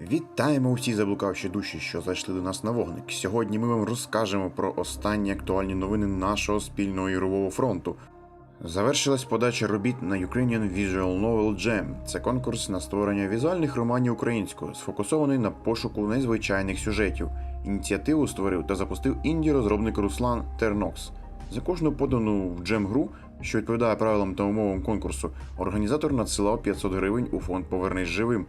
Вітаємо усі заблукавші душі, що зайшли до нас на вогник. Сьогодні ми вам розкажемо про останні актуальні новини нашого спільного ігрового фронту. Завершилась подача робіт на Ukrainian Visual Novel Jam. Це конкурс на створення візуальних романів українською, сфокусований на пошуку незвичайних сюжетів. Ініціативу створив та запустив інді-розробник Руслан Тернокс. За кожну подану в джем гру, що відповідає правилам та умовам конкурсу, організатор надсилав 500 гривень у фонд Повернись живим.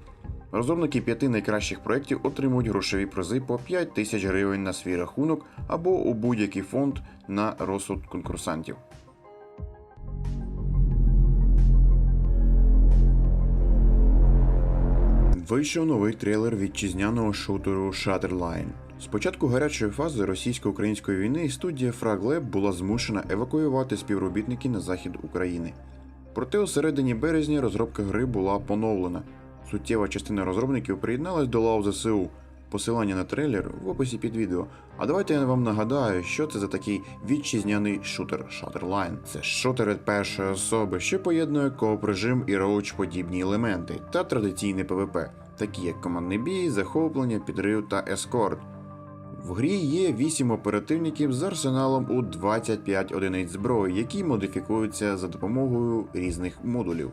Розробники п'яти найкращих проєктів отримують грошові призи по 5 тисяч гривень на свій рахунок або у будь-який фонд на розсуд конкурсантів. Вийшов новий трейлер вітчизняного шутеру Shutterline. З початку гарячої фази російсько-української війни студія FragLab була змушена евакуювати співробітників на захід України. Проте у середині березня розробка гри була поновлена. Суттєва частина розробників приєдналась до лав ЗСУ. Посилання на трейлер в описі під відео. А давайте я вам нагадаю, що це за такий вітчизняний шутер Shutterline. Це шутер від першої особи, що поєднує кооп-режим і роуч-подібні елементи та традиційне ПВП, такі як командний бій, захоплення, підрив та ескорт. В грі є 8 оперативників з арсеналом у 25 одиниць зброї, які модифікуються за допомогою різних модулів.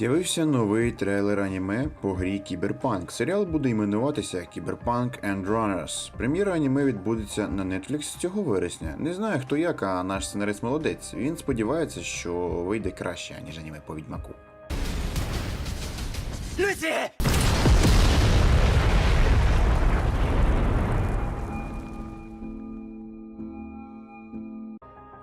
З'явився новий трейлер аніме по грі Кіберпанк. Серіал буде іменуватися Кіберпанк and Runners. Прем'єра аніме відбудеться на Netflix цього вересня. Не знаю хто як, а наш сценарист молодець. Він сподівається, що вийде краще, ніж аніме по відьмаку. Люсі!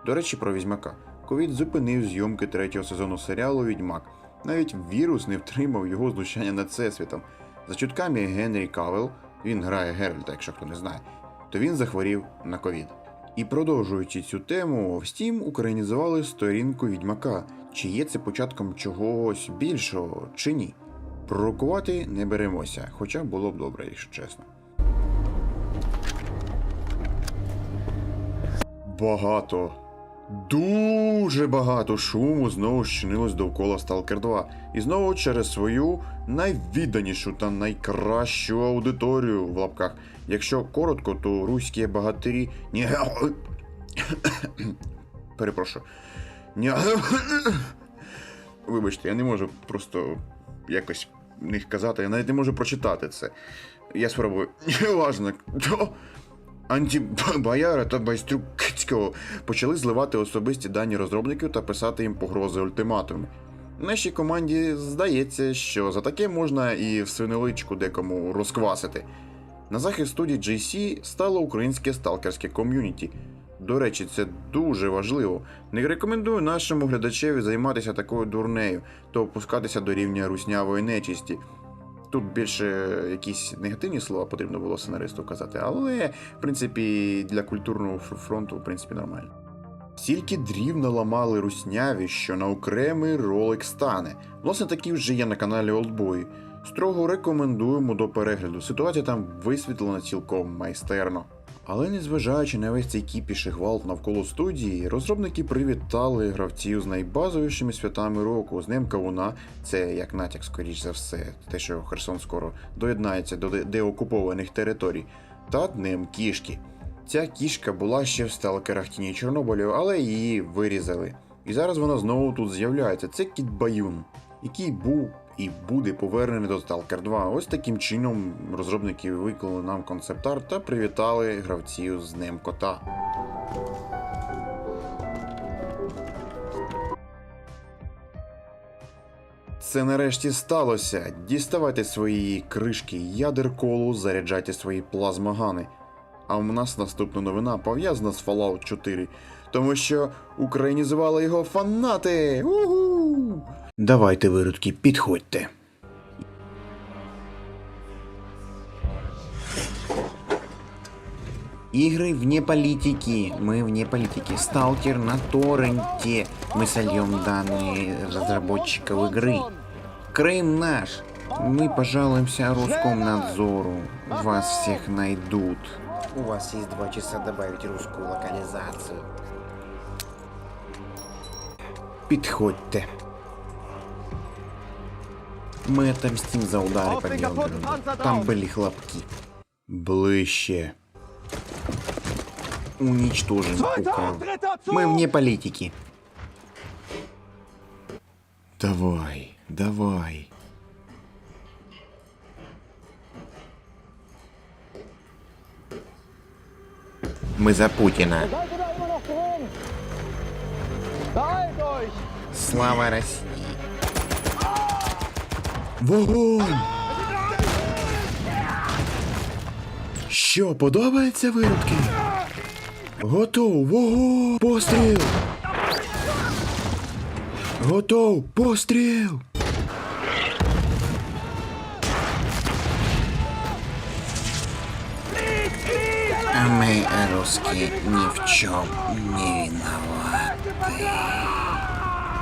До речі, про Відьмака. Ковід зупинив зйомки третього сезону серіалу Відьмак. Навіть вірус не втримав його знущання над всесвітом. За чутками Генрі Кавел, він грає Геральта, якщо хто не знає, то він захворів на ковід. І продовжуючи цю тему, в Steam українізували сторінку Відьмака. Чи є це початком чогось більшого, чи ні? Пророкувати не беремося, хоча було б добре, якщо чесно. Багато. Дуже багато шуму знову щинилось довкола Stalker 2. І знову через свою найвідданішу та найкращу аудиторію в лапках. Якщо коротко, то руські багатирі. Ні. Перепрошую. Ні. Вибачте, я не можу просто якось них казати, я навіть не можу прочитати це. Я спробую. Неважно. Антибаяра та Байстрюкського почали зливати особисті дані розробників та писати їм погрози ультиматуми. Нашій команді здається, що за таке можна і в свинеличку декому розквасити. На захист студії GC стало українське сталкерське ком'юніті. До речі, це дуже важливо. Не рекомендую нашому глядачеві займатися такою дурнею та опускатися до рівня руснявої нечисті. Тут більше якісь негативні слова потрібно було сценаристу казати, але в принципі для культурного фронту в принципі нормально. Стільки дрів наламали русняві, що на окремий ролик стане. Власне, такі вже є на каналі Олдбой. Строго рекомендуємо до перегляду. Ситуація там висвітлена цілком майстерно. Але незважаючи на весь цей кіпіш і гвалт навколо студії, розробники привітали гравців з найбазовішими святами року, з Днем Кавуна, це як натяк, скоріш за все, те, що Херсон скоро доєднається до деокупованих територій, та Днем Кішки. Ця кішка була ще в сталкерах тіні Чорнобилю, але її вирізали. І зараз вона знову тут з'являється. Це кіт Баюн, який був і буде повернений до Stalker 2. Ось таким чином розробники виклали нам концепт-арт та привітали гравців з Днем Кота. Це нарешті сталося. Діставайте свої кришки ядер колу, заряджайте свої плазмогани. А в нас наступна новина пов'язана з Fallout 4, тому що українізували його фанати. Угу! Давайте, виродки, підходьте. Игры вне политики. Мы вне политики. Сталкер на торренте. Мы сольем данные разработчиков игры. Крым наш. Мы пожалуемся Роскомнадзору. Вас всех найдут. У вас есть два часа добавить русскую локализацию. Підходьте. Ми отомстим за удари по Белгороду. Там были хлопки. Блище. Уничтожим Украину. Мы вне политики. Давай, давай. Мы за Путина. Seid ihr Вогонь! Що, подобається вирубки? Готов, вогонь! Постріл! Готов, постріл! Ми, русські, ні в чому не виноваты.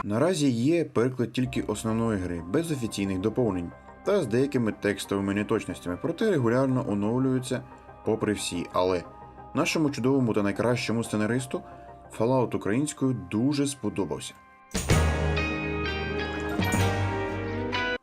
Наразі є переклад тільки основної гри, без офіційних доповнень та з деякими текстовими неточностями, проте регулярно оновлюються попри всі. Але нашому чудовому та найкращому сценаристу Fallout українською дуже сподобався.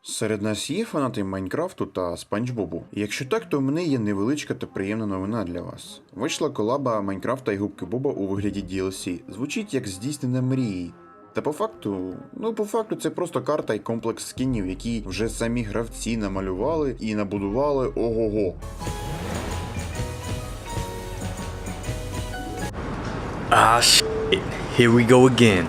Серед нас є фанати Майнкрафту та Спанч Бобу. Якщо так, то в мене є невеличка та приємна новина для вас. Вийшла колаба Майнкрафта і губки Боба у вигляді DLC. Звучить як здійснення мрії. Та по факту, ну по факту, це просто карта і комплекс скінів, які вже самі гравці намалювали і набудували ого-го. Ah, shit. Here we go again.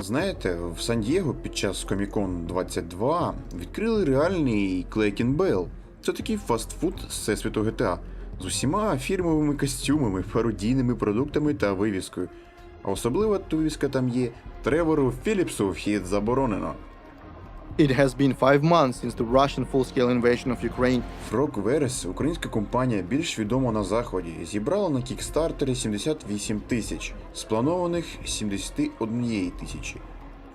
Знаєте, в Сан-Дієго під час Комікон 22 відкрили реальний Клейкін Бейл. Це такий фастфуд з всесвіту GTA з усіма фірмовими костюмами, пародійними продуктами та вивіскою. Особлива вивіска там є Тревору Філіпсу вхід заборонено. It has been five months since the Russian full-scale invasion of Ukraine. Frog Veres, українська компанія, більш відома на заході, зібрала на кікстартері 78 тисяч, спланованих 71 тисячі.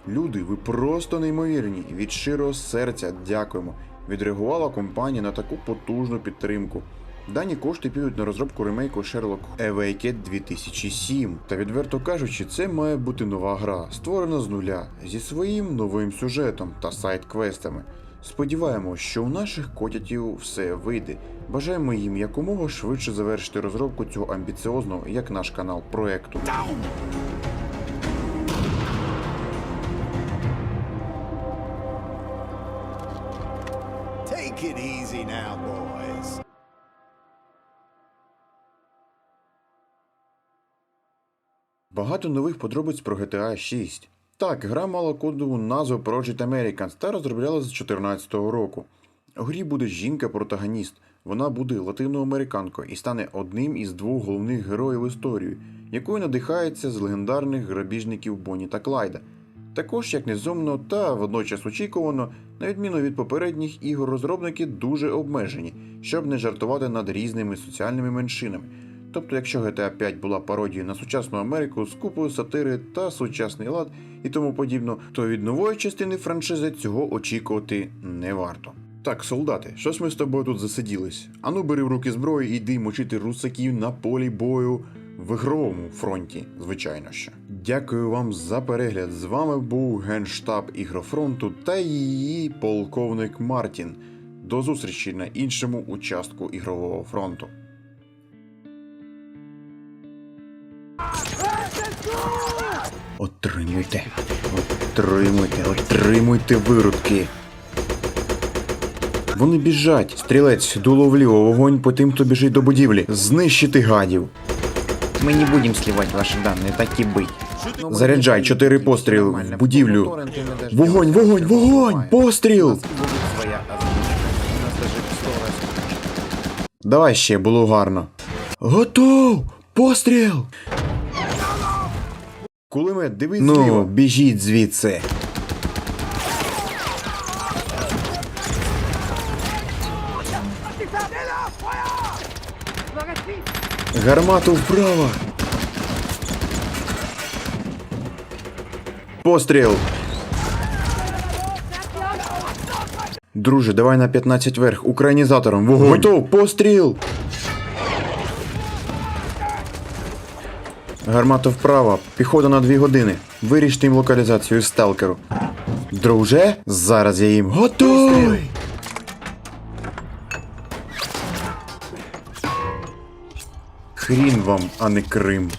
Люди, ви просто неймовірні. Від щирого серця дякуємо. Відреагувала компанія на таку потужну підтримку. Дані кошти підуть на розробку ремейку Sherlock Awaked 2007. Та відверто кажучи, це має бути нова гра, створена з нуля, зі своїм новим сюжетом та сайт-квестами. Сподіваємось, що у наших котятів все вийде. Бажаємо їм якомога швидше завершити розробку цього амбіціозного, як наш канал, проекту. Take it easy now, boys. Багато нових подробиць про GTA 6. Так, гра мала кодову назву Project Americans та розроблялася з 2014 року. У грі буде жінка-протагоніст. Вона буде латиноамериканкою і стане одним із двох головних героїв історії, якою надихається з легендарних грабіжників Бонні та Клайда. Також, як незумно та водночас очікувано, на відміну від попередніх ігор, розробники дуже обмежені, щоб не жартувати над різними соціальними меншинами. Тобто, якщо GTA 5 була пародією на сучасну Америку з купою сатири та сучасний лад і тому подібно, то від нової частини франшизи цього очікувати не варто. Так, солдати, щось ми з тобою тут засиділись. Ану бери в руки зброю і йди мочити русаків на полі бою в ігровому фронті, звичайно що. Дякую вам за перегляд. З вами був Генштаб Ігрофронту та її полковник Мартін. До зустрічі на іншому участку ігрового фронту. Отримуйте. Отримуйте, отримуйте вирубки. Вони біжать. Стрілець, дуло вліво, вогонь по тим, хто біжить до будівлі. Знищити гадів. Мы не будем сливать ваши данные, так и быть. Заряджай, чотири постріли в Нормально. будівлю. Торренты мы даже Вогонь, не вогонь, вогонь! открываем. Постріл! У нас будет своя озвучка. У нас даже в сто раз Давай ще, було гарно. Готов! Постріл! Кулемет, дивись Ну, зліва. біжіть звідси. Гармату вправо. Постріл. Друже, давай на 15 верх. Українізатором. Вогонь. Готов. Постріл. Гармата вправа, Піхота на дві години. Виріште їм локалізацію сталкеру. Друже, зараз я їм готовий. Хрін вам, а не Крим.